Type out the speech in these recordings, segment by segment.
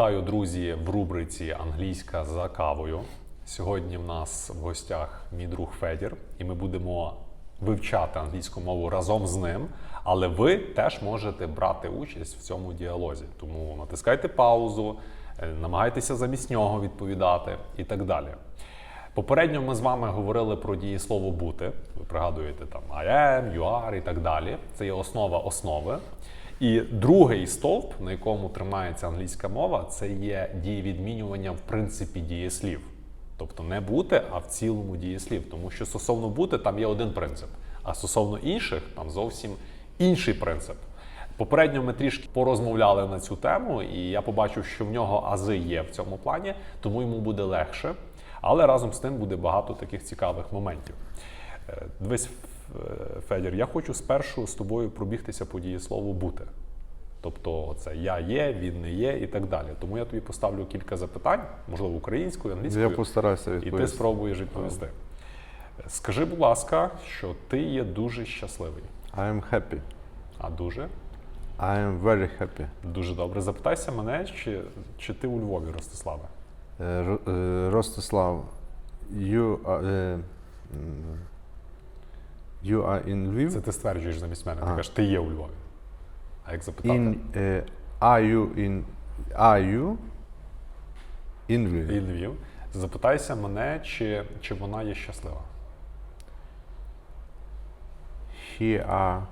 Вітаю, друзі, в рубриці Англійська за кавою. Сьогодні в нас в гостях мій друг Федір, і ми будемо вивчати англійську мову разом з ним. Але ви теж можете брати участь в цьому діалозі. Тому натискайте паузу, е, намагайтеся замість нього відповідати і так далі. Попередньо ми з вами говорили про дієслово бути. Ви пригадуєте там I am, you are і так далі. Це є основа основи. І другий стовп, на якому тримається англійська мова, це є дієвідмінювання в принципі дієслів. Тобто не бути, а в цілому дієслів. Тому що стосовно бути там є один принцип, а стосовно інших там зовсім інший принцип. Попередньо ми трішки порозмовляли на цю тему, і я побачив, що в нього ази є в цьому плані, тому йому буде легше. Але разом з тим буде багато таких цікавих моментів. Е, Дивись, Федір, я хочу спершу з тобою пробігтися по дієслову бути. Тобто, це я є, він не є і так далі. Тому я тобі поставлю кілька запитань, можливо, українською, англійською, Я постараюся і ти спробуєш відповісти. Скажи, будь ласка, що ти є дуже щасливий. I am happy. А дуже? I am very happy. Дуже добре. Запитайся мене, чи, чи ти у Львові, Ростиславе? Е, Ро- е, Ростислав, you are, е, you are in Lviv? Це ти стверджуєш замість мене. Ти кажеш, ти є у Львові. А як запитати? In, е, are you in, are you in Lviv? І Львів. Запитайся мене, чи, чи вона є щаслива. He are,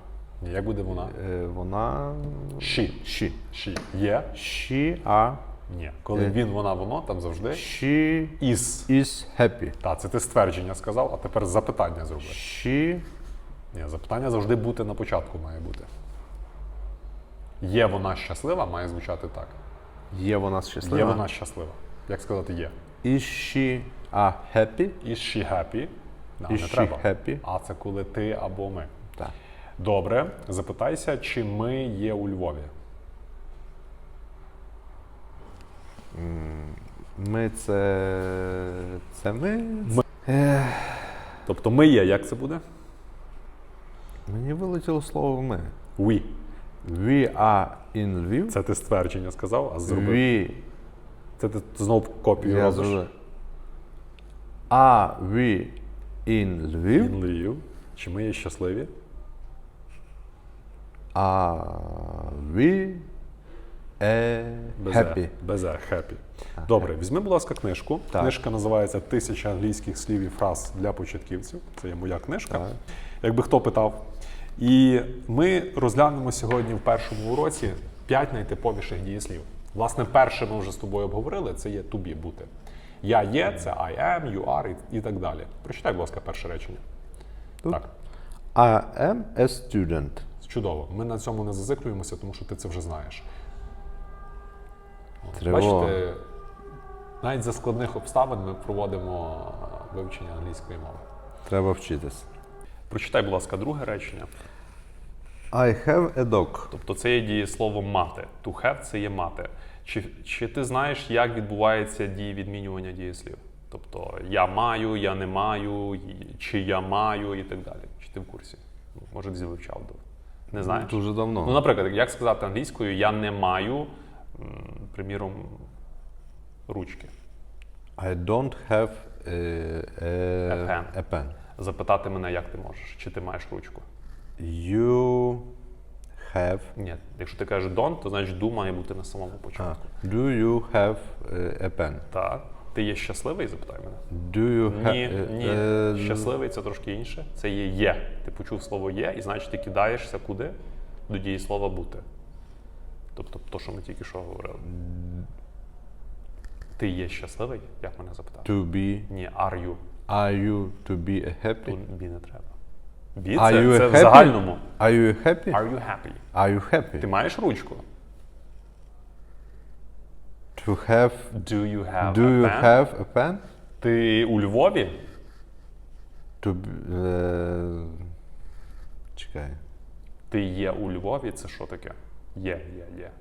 Як буде вона? е, вона, She. she. She. Є? She are, Ні. Коли Е. він, вона, воно, там завжди she is. is happy. Так, це ти ствердження сказав, а тепер запитання зроби. She Ні, запитання завжди бути на початку має бути. Є вона щаслива, має звучати так. є вона щаслива. Є вона щаслива. Як сказати є? Is she are happy? Is she happy? Да, Is не she треба. happy? А це коли ти або ми. Так. Добре, запитайся, чи ми є у Львові. Ми це. Це ми. Ми. Тобто ми є, як це буде? Мені вилетіло слово ми. We. We are in Lviv. Це ти ствердження сказав, а зробив. We. Це ти знов копію Я робиш. зробив. Are we in Lviv? In Lviv. Чи ми є щасливі? Are we е, Без happy? «е». Без «е». Добре, візьми, будь ласка, книжку. Так. Книжка називається Тисяча англійських слів і фраз для початківців. Це є моя книжка. Так. Якби хто питав. І ми розглянемо сьогодні в першому уроці п'ять найтиповіших дієслів. Власне, перше ми вже з тобою обговорили, це є to be, бути. Я є, це I am, you are і, так далі. Прочитай, будь ласка, перше речення. Тут? Так, I am a student. чудово. Ми на цьому не зациклюємося, тому що ти це вже знаєш. Тривога. Бачите, навіть за складних обставин ми проводимо е, вивчення англійської мови. Треба вчитись. Прочитай, будь ласка, друге речення. I have a dog. Тобто це є дієслово мати. To have це є мати. Чи, чи ти знаєш, як відбувається дієвідмінювання дієслів? Тобто я маю, я не маю, чи я маю і так далі. Чи ти в курсі? Ну, Може, десь вивчав. Не знаєш? Дуже давно. Ну, наприклад, як сказати англійською, я не маю, приміром, ручки. I don't have a, a, A pen. a pen. Запитати мене, як ти можеш, чи ти маєш ручку. You have. Ні, якщо ти кажеш don't, то значить do має бути на самому А, початку. do you have a, pen? Так. Ти є щасливий? Запитай мене. Do you have Ні, ні. е, Щасливий це трошки інше. Це є є. Ти почув слово є, і значить ти кидаєшся куди? До дієслова бути. Тобто, то, що ми тільки що говорили. Ти є щасливий? Як мене запитати? To be. Ні, are you. Are you to be a happy? Тут не треба. Бі Are це, you це в загальному. Are you happy? Are you happy? Are you happy? Ти маєш ручку? To have. Do you have Do a you pen? have a pen? Ти у Львові? To be, е, Чекай. Ти є у Львові, це що таке? Є, є, є.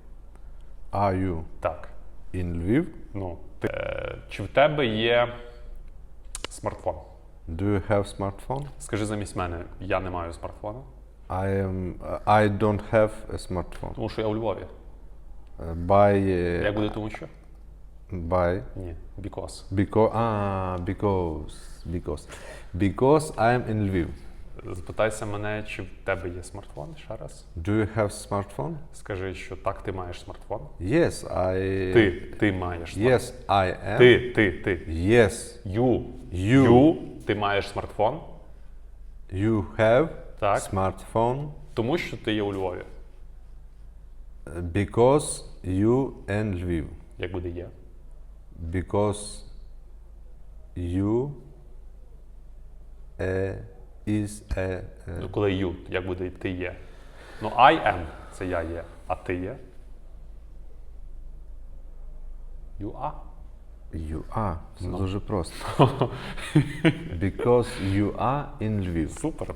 Are you Так. in Lviv? Ну, ти, е, чи в тебе є смартфон? Do you have smartphone? Скажи замість мене, я не маю смартфона, I am. I don't have a smartphone. тому що я у Львові. Uh, by. uh, Як буде тому що? By Ні, because. because ah because because because I'm in Lviv. Запитайся мене, чи в тебе є смартфон ще раз. Do you have smartphone? Скажи, що так, ти маєш смартфон. Yes, I. Ти, ти маєш смартфон. Yes, I am. Ти, ти, ти. Yes, You. You. You. Ти маєш смартфон, you have Так. smartphone тому що ти є у Львові. because you in Lviv. Як буде є? Because you uh, is a. Ну, коли you, як буде ти є? Ну, I am це я є, а ти є? You are. You are. Це дуже просто. Because you are in Lviv. Супер.